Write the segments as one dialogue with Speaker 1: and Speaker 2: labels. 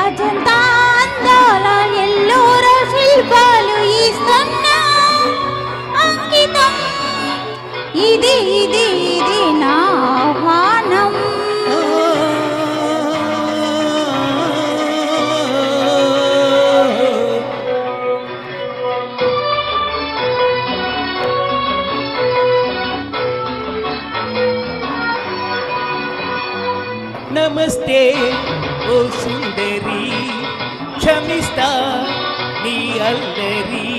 Speaker 1: అజంతా అందాల ఎల్లోర శిల్పాలు ఇస్తున్నా ఇది ఇది ఇది నా ఆహ్వానం.
Speaker 2: నమస్తే ఓ సుందరి క్షమిస్తా నీ అల్లరి.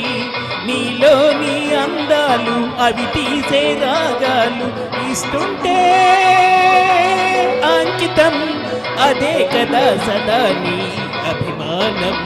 Speaker 2: నీలోని అందాలు అవి తీసే రాగాలు ఇస్తుంటే అంకితం. అదే కదా సదా నీ అభిమానం.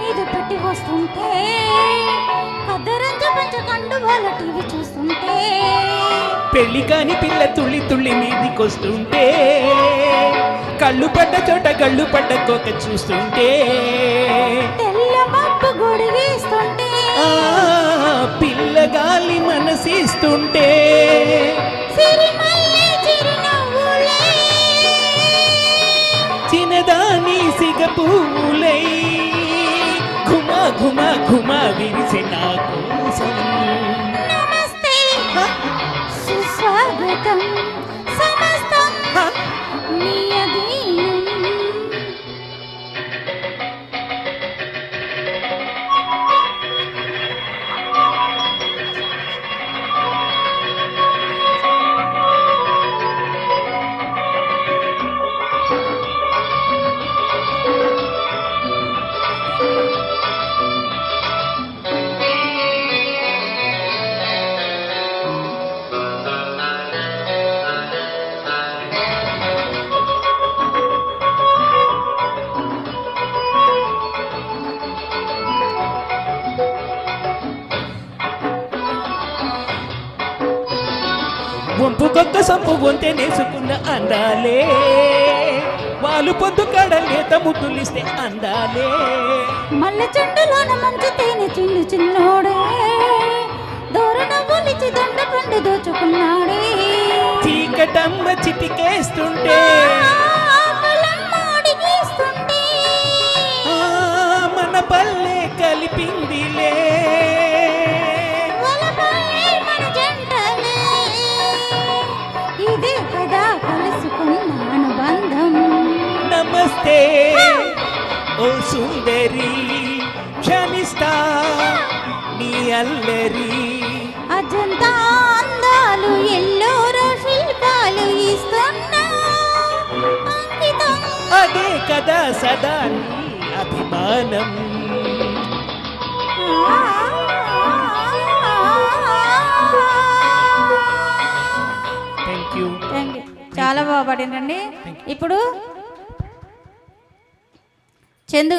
Speaker 1: మీద పెట్టి వస్తుంటే కద్దరంజ పంచ కండు వాళ్ళ టీవీ చూస్తుంటే.
Speaker 2: పెళ్ళి కాని పిల్ల తుళ్ళి తుళ్ళి మీదికొస్తుంటే కళ్ళు పడ్డ చోట కళ్ళు పడ్డ కోక చూస్తుంటే.
Speaker 1: తెల్ల మబ్బు గొడిగేస్తుంటే
Speaker 2: పిల్లగాలి మనసిస్తుంటే. ఘుమ ఘుమ ఘుమ నా కోసం
Speaker 1: నమస్తే సుస్వాగతం. సమస్తం
Speaker 2: వంపుకొక్క సంపు వంతె నేసుకున్న అందాలే. వాళ్ళు పొద్దు కడలేత ముద్దులిస్తే అందాలే.
Speaker 1: మల్లె చెండులోన మంచు తేనె చిన్ను చిన్నోడే. దూరన ఒలిచి దండ పండు దోచుకున్నాడే.
Speaker 2: చీకటమ్మ చిటికేస్తుంటే నమస్తే ఓ సుందరి క్షమిస్తా నీ అల్లరి.
Speaker 1: అజంతా అందాలు ఎల్లోరో శిల్పాలు ఇస్తున్నా.
Speaker 2: అదే కదా సదా అభిమానం.
Speaker 1: చాలా బాగా పాడిందండి ఇప్పుడు చందు